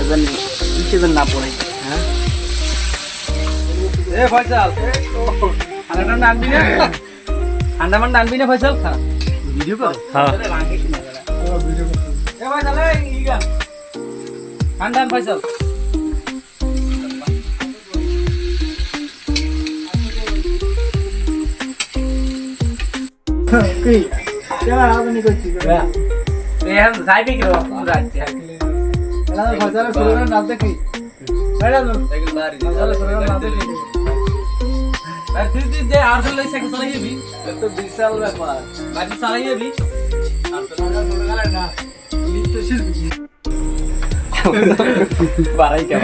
এবার কিসে না পড়ে। হ্যাঁ? এ ফয়সাল ঠান্ডা ঠান্ডা আনবি না? ঠান্ডা মান্ডা আনবি না ফয়সাল? খা ভিডিও কর? হ্যাঁ। ঠান্ডা ফয়সাল। কি কেলা আপনি হাম যাইবে কি রো রাত এলা ফয়সালের সুরের নাম দেখি। এটা তো? ফয়সালের সুরের নাম দেখি। আর তুই তুই যে আর চলে সাইকেল চালাই যাবি? তো বিশাল ব্যাপার। বাড়ি চালাই যাবি? না নৃত্য শিল্পী বাড়াই কে?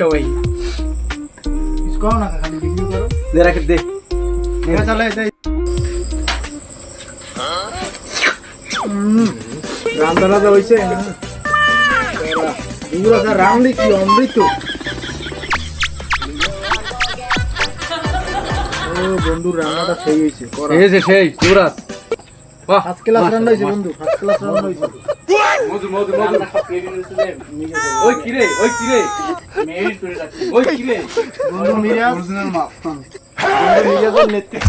সবাই? না খালি ভিডিও করো। দে রান্না এগুলো স্যার রাউন্ডে কি অমৃত? ও বন্ধু রান্নাটা সেই হয়েছে এই যে সেই কুরাস বাহ ফার্স্ট ক্লাস রান্না হয়েছে বন্ধু ফার্স্ট ক্লাস রান্না হয়েছে। মধু মধু মধু। ওই কিরে ওই কিরে ওই কিরে বন্ধু মিরাজ অরিজিনাল মাপ। বন্ধু মিরাজের নেতৃত্ব।